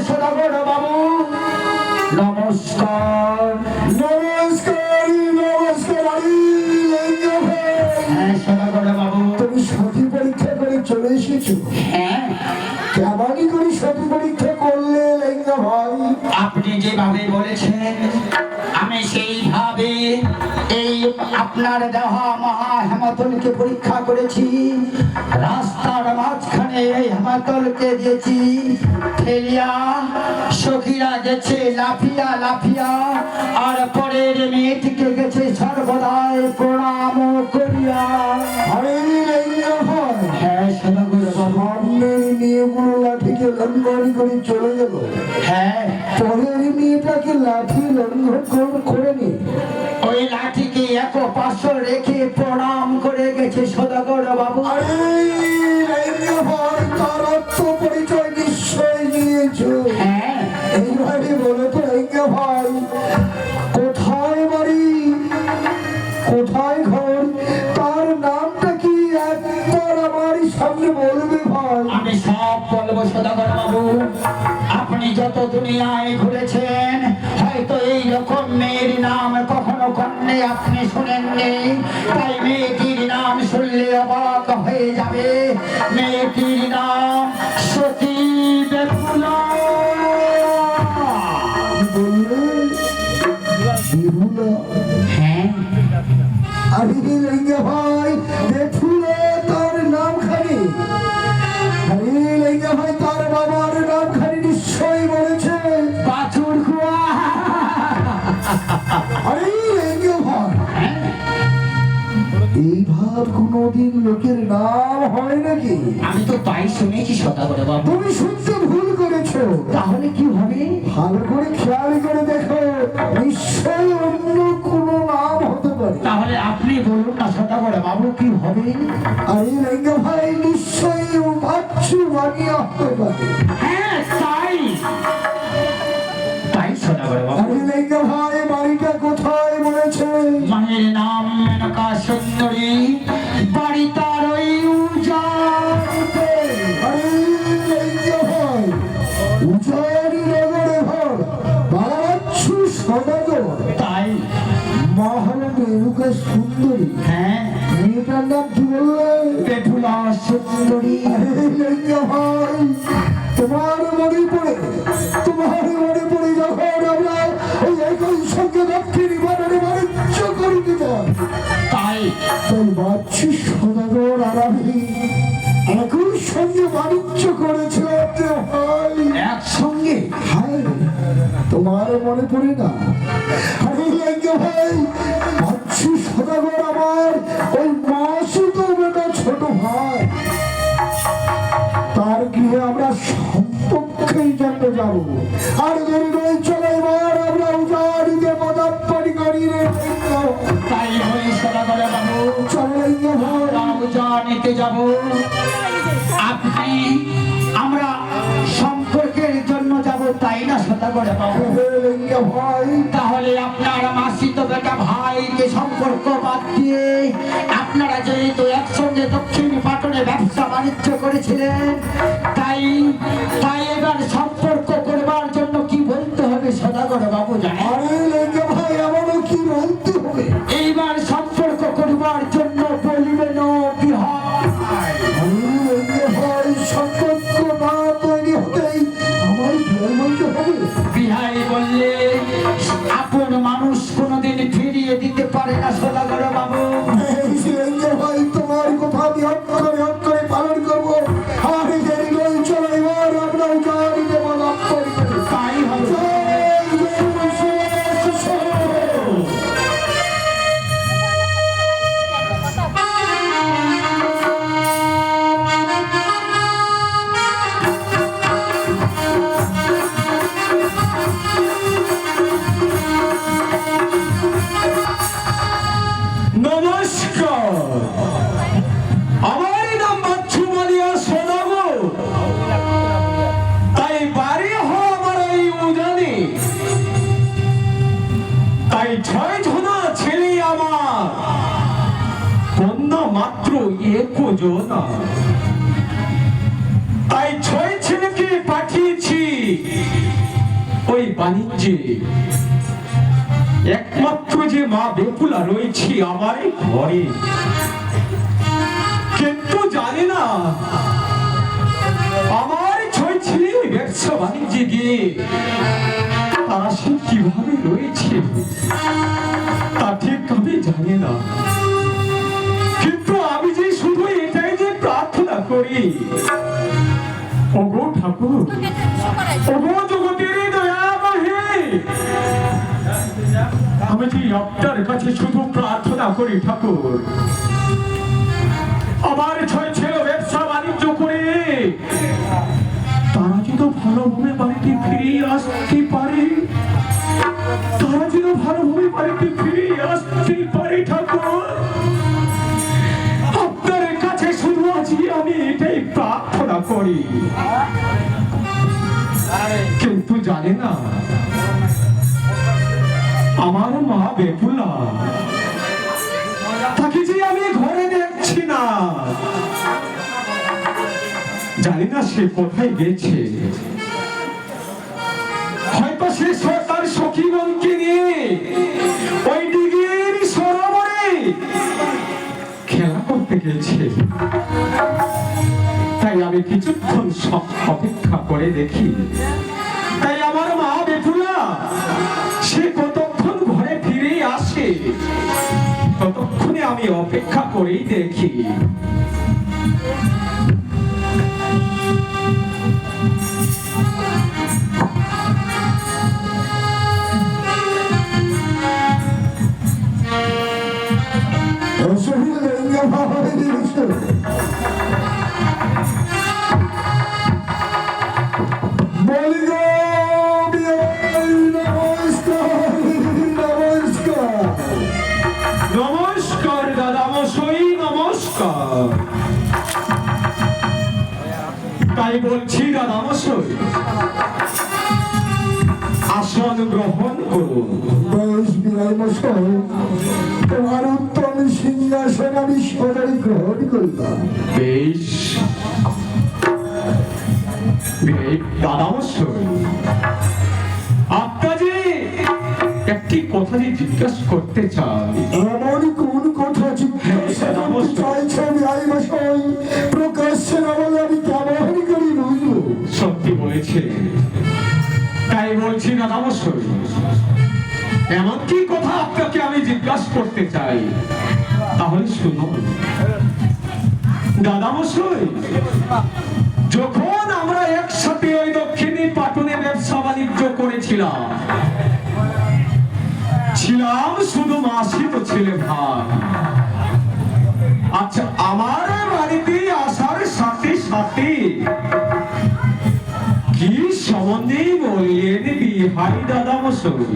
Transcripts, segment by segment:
বাবু নমস্কার। নমস্কার নমস্কার হ্যাঁ বাবু। তুমি সতী পরীক্ষা করে চলে এসেছ? হ্যাঁ। কেমনই করে সতী পরীক্ষা করলে লিঙ্গ ভাই আপনি যেভাবে বলেছেন আমি সেইভাবে এই আপনার দেহা মহা হেমাতলকে পরীক্ষা করেছি। রাস্তার মাঝখানে এই হেমাতলকে দিয়েছি। ফেলিয়া সখীরা গেছে লাফিয়া লাফিয়া আর পরের মেয়েটিকে গেছে সর্বদাই প্রণাম করিয়া। হ্যাঁ। সামনের মেয়েগুলো লাঠিকে লঙ্ঘন করে চলে গেল। হ্যাঁ। পরের মেয়েটাকে লাঠি লঙ্ঘন করে নি। ওই লাঠিকে এক পাশে রেখে গেছে সদাগর বাবু। পরিচয় নিশ্চয় নিয়েছো এইভাবে বলো তো ভাই কোথায় বাড়ি? কোথায় ঘর? তার নামটা কি? একবার আমার সামনে বলবে ভাই। আমি সব বলব সদাগর বাবু। আপনি যত দুনিয়ায় ঘুরেছেন হয়তো এই রকম মেয়ের নাম কখনো আপনি আপনি শুনেননি তাই মেয়েটির নাম শুনলে অবাক হয়ে যাবে। মেয়েটির নাম সতী হ্যাঁ। আরে কোনোদিন লোকের নাম হয় নাকি? আমি তো তাই শুনেছি সদাগর বাবু। তুমি শুনতে ভুল করেছ। তাহলে কি হবে? ভালো করে খেয়াল করে দেখো নিশ্চয়ই অন্য কোনো নাম হতে পারে। তাহলে আপনি বলুন না সদাগর বাবু কি হবে? আরে লিঙ্গ ভাই নিশ্চয়ই বাচ্চু বানিয়ে হতে পারে। হ্যাঁ তাই। তাই সদাগর বাবু। ভাই বাড়িটা কোথায় বলেছে? মায়ের নাম মেনকা সুন্দরী বাড়ি তার ওই উজাড়তে। আরে লিঙ্গ ভাই উজানি নগরে ঘর বাচ্চু সদাগর তাই। মা হল রেণুকা সুন্দরী। হ্যাঁ। মেয়েটার নাম কি বললে? বেঠুলা সুন্দরী। ভাই তোমার মনে পড়ে তোমার মনে পড়ে যখন আমরা এই একই সঙ্গে দক্ষিণ বানারে বাণিজ্য করিতে তাই তাই বাচ্চু সদাগর আর আমি একই সঙ্গে বাণিজ্য ভাই একসঙ্গে? হায় তোমার মনে পড়ে না? আরে লিঙ্গ ভাই বাচ্চু সদাগর আমার ওই মাসুদ বেটা ছোট ভাই। সম্পক্ষেই জন্য যাব আর দেরি নয় চলে এবার আমরা উজাড়িতে করি রে তাই হয়ে সেবা করে বাবু। চলে যাব। রাউজা নিতে যাব। আপনি তাই না সদাগর বাবু তাহলে আপনার মাসিত বেটা ভাইকে সম্পর্ক বাদ দিয়ে আপনারা যেহেতু একসঙ্গে দক্ষিণ পাটনে ব্যবসা বাণিজ্য করেছিলেন তাই তাই এবার সম্পর্ক করবার জন্য কি বলতে হবে সদাগর বাবু জানেন এইবার সম্পর্ক করবার জন্য মাত্র এক জনা তাই ছয় ছেলেকে পাঠিয়েছি? বাণিজ্যে। একমাত্র যে মা বেকুলা রয়েছে আমার ঘরে। কিন্তু জানি না, আমার ছয় ছেলে ব্যবসা বাণিজ্যে গিয়ে তারা সে কীভাবে রয়েছে? তা ঠিক আমি জানি না। প্রার্থনা করি। ওগো ঠাকুর, ওগো জগতের দয়ামহে আমি যে আপনার কাছে শুধু প্রার্থনা করি ঠাকুর, আমার ছয় ছেলে ব্যবসা বাণিজ্য করে, তারা যেন ভালোভাবে বাড়িতে ফিরে আসতে পারে। তারা যেন ভালোভাবে বাড়িতে ফিরে আসতে পারে ঠাকুর। করি। কিন্তু জানে না, আমার মা বেপুলা তাকে যে আমি ঘরে দেখছি না, জানি না সে কোথায় গেছে। হয়তো সে তার সখীগণকে নিয়ে ওই দিঘির সরোবরে খেলা করতে গেছে। আমি কিছুক্ষণ অপেক্ষা করে দেখি। তাই আমার মা বেপুলা সে কতক্ষণ ঘরে ফিরে আসে? ততক্ষণে আমি অপেক্ষা করেই দেখি। তাই বলছি দাদা মশাই আসন গ্রহণ করুন। বেশ মশাই তোমার উত্তম সিংহাসন আমি গ্রহণ করলাম। বেশ। দাদা মশাই আপনাকে একটি কথা জিজ্ঞাসা করতে চাই। এমন সত্যি বলেছে। তাই বলছি না, নমস্কার। এমন কি কথা আপনাকে আমি জিজ্ঞাসা করতে চাই? তাহলে শুনুন। দাদা মশাই, যখন আমরা একসাথে ওই দক্ষিণী পাটনে ব্যবসা বাণিজ্য করেছিলাম ছিলাম শুধু মাসি তো ছেলে ভাই। আচ্ছা আমার বাড়িতে আসার সাথে সাথে কি সম্বন্ধে বললেন বিহাই দাদা মশাই?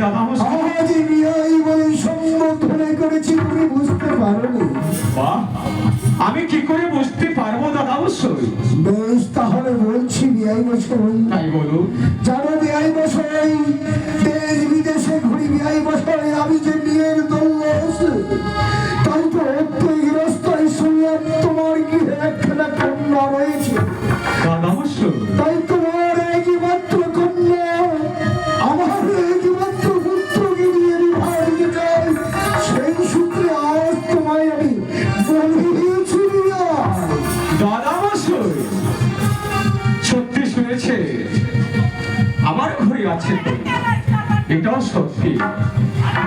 দাদা মশাই। বলে সম্বোধনে করেছি তুমি বুঝতে পারোনি। বাহ। আমি কি করে বুঝতে পারব দাদা অবশ্যই? বেশ তাহলে বলছি বিআই মশাই। তাই বলুন। জানো বিআই বসাই দেশ বিদেশে ঘুরি বিআই মশাই আমি যে বিয়ের দোষ তাই তো অত্যই শুনলাম তোমার কি একখানা কন্যা রয়েছে। দাদা অবশ্যই। তাই তোমার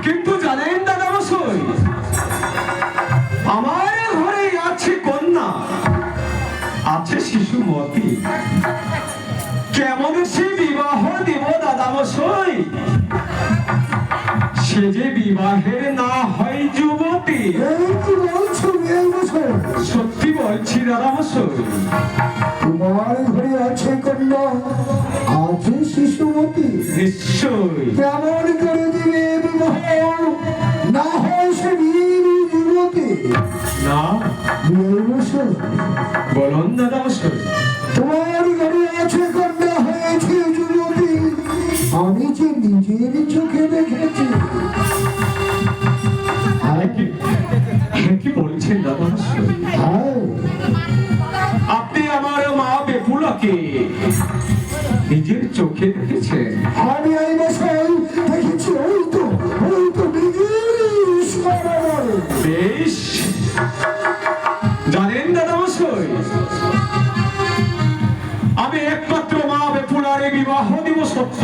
কিন্তু জানেন দাদা মশাই আমার ঘরে আছে কন্যা। আছে শিশু মতি। কেমন সে বিবাহ দেব দাদা মশাই? সে যে বিবাহের না হয় যুবতী সত্যি বলছি দাদা মশাই তোমার ঘরে আছে কন্যা আছে শিশুমতি। নিশ্চয় কেমন করে দিবে বিবাহ? না হয় সে যুবতী। না। বলুন দাদা মশাই তোমার ঘরে আছে কন্যা হয়েছে যুবতী। আমি যে নিজের চোখে দেখেছি বলছেন দাদা মশাই হ্যাঁ। আপনি আমার মা বেপুলাকে নিজের চোখে দেখেছেন। আমি এই বছর দেখেছি ওই তো ওই তো বেশ। জানেন দাদা মশাই আমি একমাত্র মা বেপুলারে বিবাহ দিব সত্য।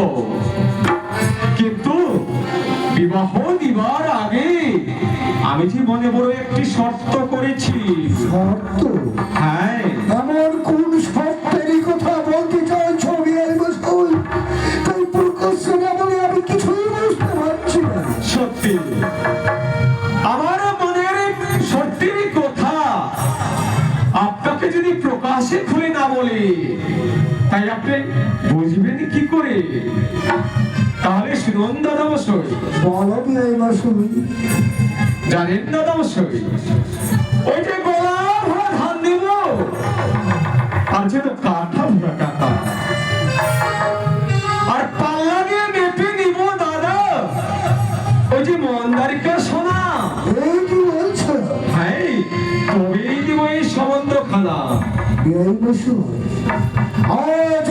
কিন্তু বিবাহ দিবার আগে আমি মনে বড় একটি শর্ত করেছি। শর্ত? হ্যাঁ। এমন কোন শর্তেরই কথা বলতে এই তাই প্রকাশ্যে না বলে আমি কিছুই বুঝতে পারছি না। সত্যি। আমার মনের সত্যির কথা আপনাকে যদি প্রকাশে খুলে না বলি তাই আপনি বুঝবেন কি করে? তাহলে শুনুন দাদা মশাই। বলো এই বছর জানেন দাদা মশাই ওই যে গলা ভরা ধান দেব। আর যে তো কাঠা ভরা কাঠা আর পাল্লা দিয়ে মেপে নিব দাদা। ওই যে মন্দারিকা সোনা। কি বলছো? হ্যাঁ তবেই দিব এই সম্বন্ধ খানা বছর আজ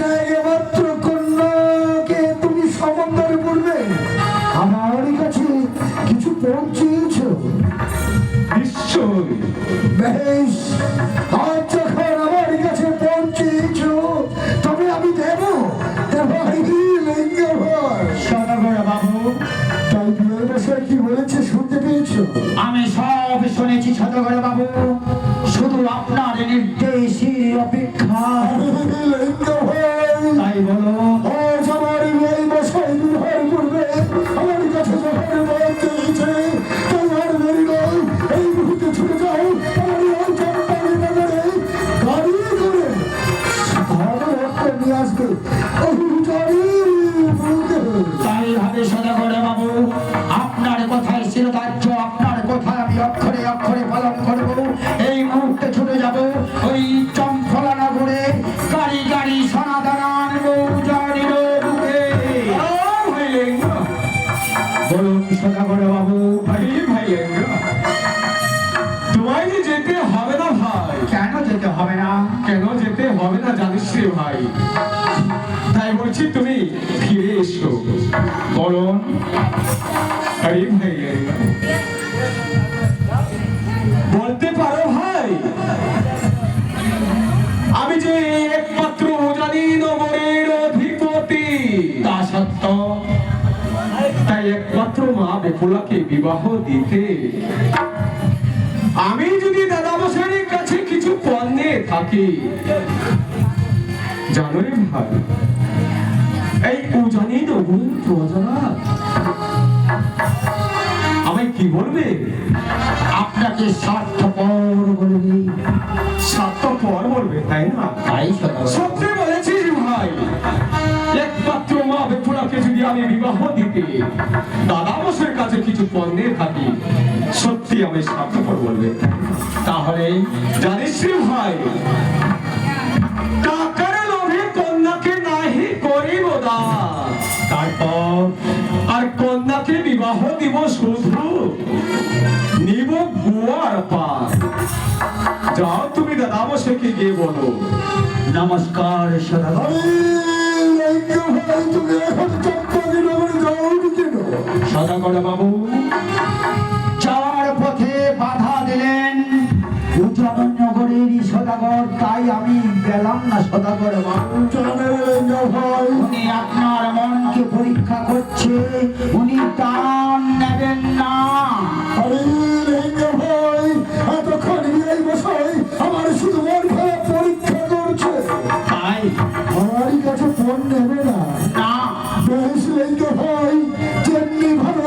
সদাগর বাবু শুধু আপনার নির্দেশই মা বেকুলাকে বিবাহ দিতে। আমি যদি দাদা কাছে কিছু পণ্যে থাকি জানো রে ভাই এই উজানি নবুল প্রজনা আমায় কি বলবে? আপনাকে স্বার্থপর বলবি সাতটা পর বলবে তাই না? তাই সত্যি বলেছিস ভাই। আমি বিবাহ দিতে দাদা বসের কাছে কিছু পণ্যে থাকি সত্যি আমি স্বার্থপর বলবে তাহলে জানিস ভাই টাকার লোভে কন্যাকে নাহি করিব তারপর আর কন্যাকে বিবাহ দিব শুধু নিব গুয়ার পান যাও তুমি দাদা বসেকে গিয়ে বলো নমস্কার ভাই তুমি এখন সদাগর বাবু চার পথে বাধা দিলেন। উজাননগরেরই সদাগর, তাই আমি গেলাম না সদাগর বাবু উনি আপনার মনকে পরীক্ষা করছে, উনি দান নেবেন না।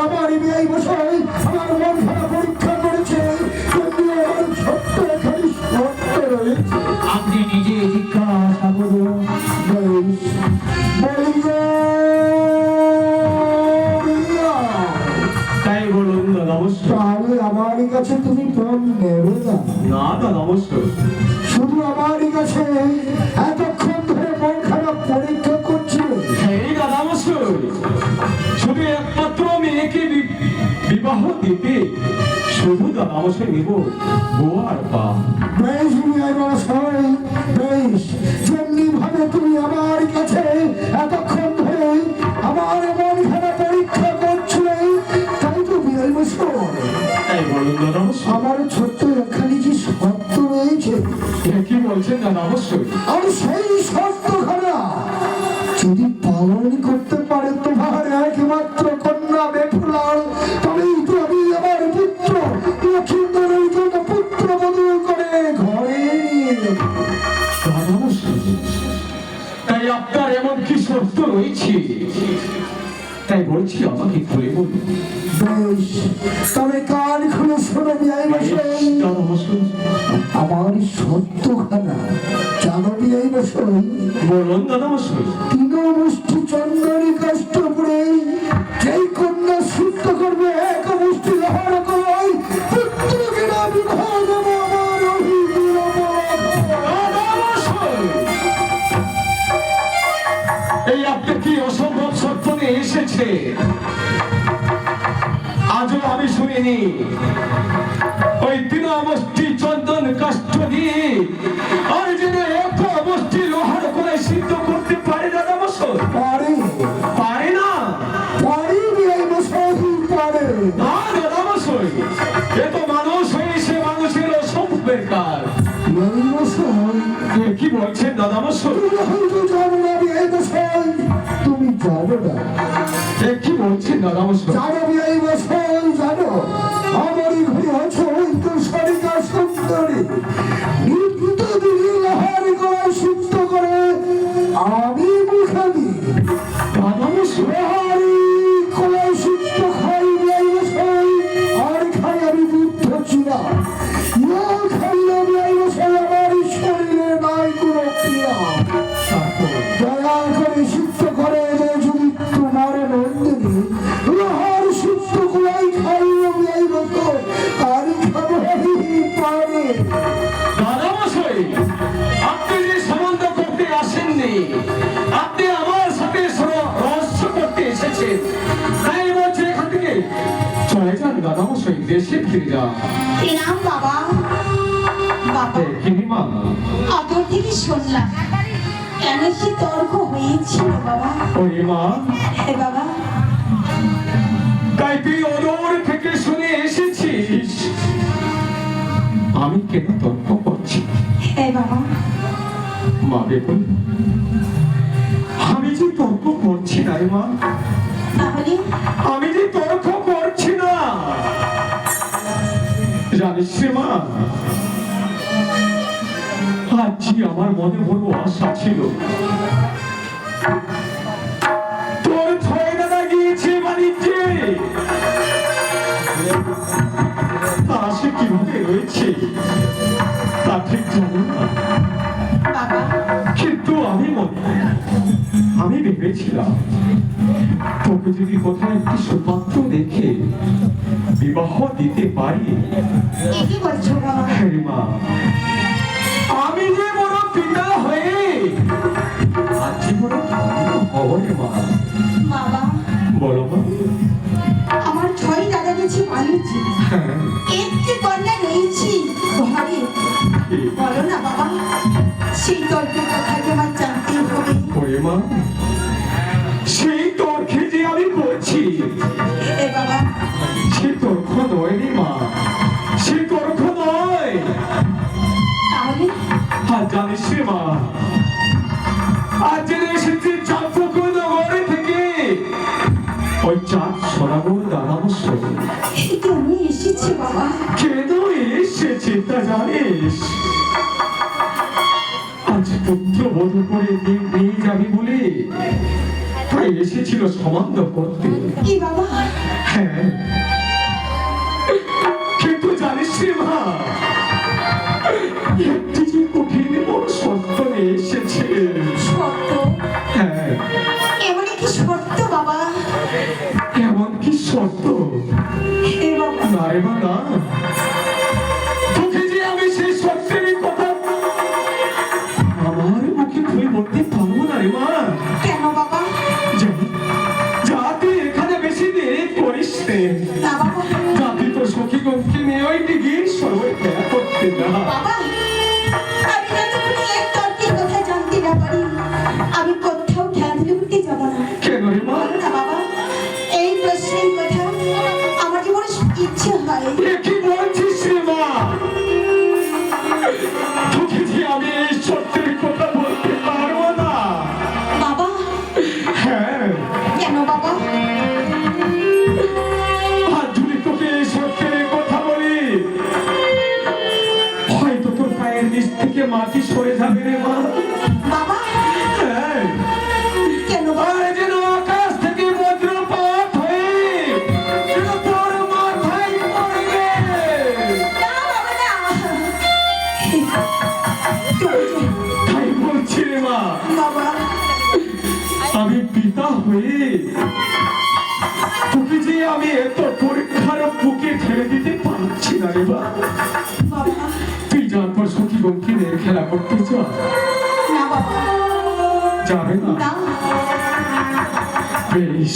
আমার মন খারাপ পরীক্ষা করেছে। শর্ত রয়েছে। আপনি নিজে জিজ্ঞাসা করুন তাই বলুন তাহলে আমার কাছে তুমি ফোন নেবে না। না দাদা শুধু দাদা অবশ্য নিব। গোয়ার পা বেশ সবাই বেশ যেমনি ভাবে তুমি আমার কাছে এতক্ষণ ধরে আমার মন খানা পরীক্ষা করছিলে তাই তো বিয়াই দাদা আমার ছোট্ট এখানে কি সত্য রয়েছে? কি বলছেন দাদা অবশ্যই আর সেই সত্যখানা চন্দনী কষ্ট করে যেই কন্যা শুদ্ধ করবে এক মুষ্টি লহর করই পুত্রকে না বিবাহ দেব আমার অভিযোগ দাদা অবশ্যই এই আপনি কি অসম্ভব সত্য নিয়ে এসেছে? আজও আমি শুনিনি। কি বলছেন দাদা বছর তুমি জানো না। কি বলছেন দাদা বছর জানো বিয়াই বসাই ফিরে প্রণাম বাবা। বাবা দেখিনি আদর থেকে শুনলাম। কেন সে তর্ক হয়েছিল বাবা? ওই মা হে বাবা। তাই তুই ওদর থেকে শুনে এসেছিস। আমি কেন তর্ক করছি? হে বাবা। মা বেকুল আমি যে তর্ক করছি না মা। তাহলে জানিস রে মা আজই আমার মনে বড় আশা ছিল। তোর ছয় দাদা গিয়েছে বাণিজ্যে তারা কীভাবে রয়েছে? তা ঠিক জানি না। কিন্তু আমি মনে আমি ভেবেছিলাম তোকে যদি কোথাও একটি সুপাত্র দেখে বিবাহ দিতে পারি? হ্যাঁ মা। আমি যে বড় পিতা হয়ে আজ বড় ধন্য মা। বাবা। বলো মা। আমার ছয় দাদা গেছে বাণিজ্যে। হ্যাঁ। একটি কন্যা রয়েছি ঘরে? বলো না বাবা সেই তর্কের কথা আমার জানতেই হবে। মা। এ সে তর্ক নয় রে মা। সে তর্ক নয় আর জানিস রে মা আজ যে এসেছে চাঁদপুকুর নগরে থেকে। ওই চাঁদ সরাবো দাদা বসো এই তো আমি এসেছি বাবা। কেন এসেছে তা জানিস? আজ পুত্র বধু করে নিয়ে নিয়ে যাবি বলে তাই এসেছিল সমাপ্ত করতে। কি বাবা? হ্যাঁ। তোকে যে আমি এত পরীক্ষার বুকে ঠেলে দিতে পারছি না রে তুই যার পর সখী বঙ্কি নিয়ে খেলা করতে চা যাবে না। বেশ।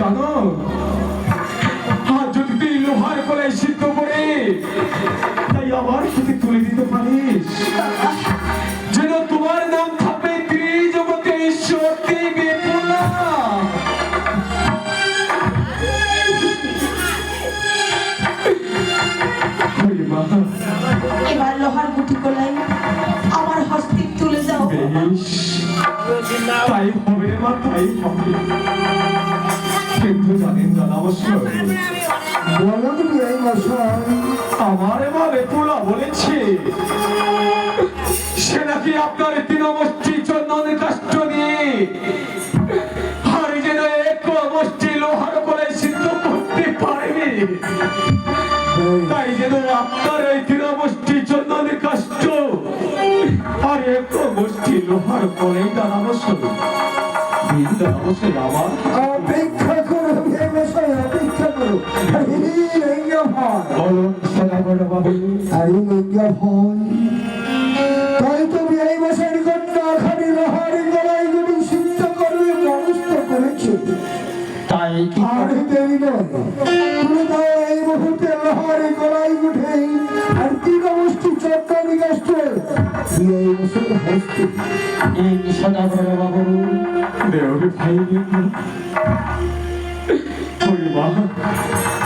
জানো? যদি তুই লোহার গলায় সিদ্ধ করে তাই আবার যদি তুলে দিতে পারিস। তাই হবে কিন্তু জানেন দাদা অবশ্য বলো তুমি এই মশাই আমার মা বেপুলা বলেছে সে নাকি আপনার তৃণমূষ্টি চন্দন কাষ্ট দিয়ে আর যেন এক মুষ্টি লোহার করে সিদ্ধ করতে পারেনি তাই যেন আপনার এই তৃণমূষ্টি চন্দন কাষ্ট আর এক মুষ্টি লোহার করে দাঁড়াবশ্যক আমার অপেক্ষা করো হে মশাই অপেক্ষা করো। তাই তো বিয়াই মশাইয়ের কন্যা খালি লোহার গলায় গুলি সিদ্ধ করবে করেছে। তাই কি আর দেরি নয়। দাও এই মুহূর্তে লহরি গলাই উঠে আর তিন অবস্থি চক্র নিকাষ্ট বিয়াই মশাইয়ের হস্তে। এই বাবু দেওরে ভাই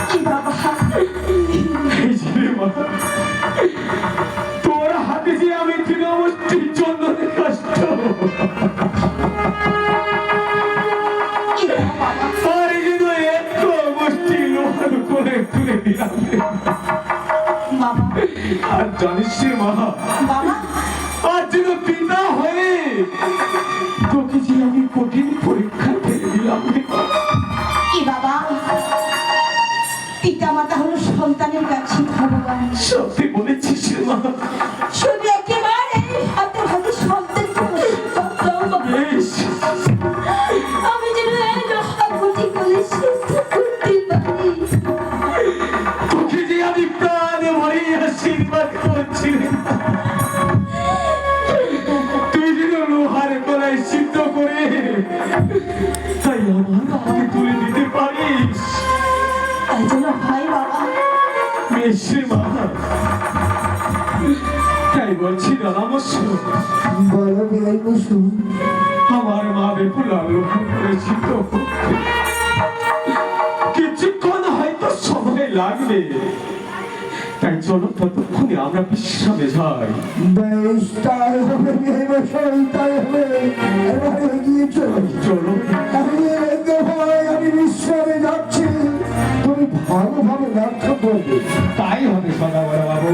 কি বাবা এই যে সত্যি বলেছিস রে মা বসু আমার মা বেকুলা কিছুক্ষণ হয়তো সময় লাগবে। তাই চলো ততক্ষণে আমরা বিশ্রামে যাই। চলো। আমি বিশ্রামে যাচ্ছি। তুমি ভালোভাবে লক্ষ্য করবে। তাই হবে সদাবর বাবু।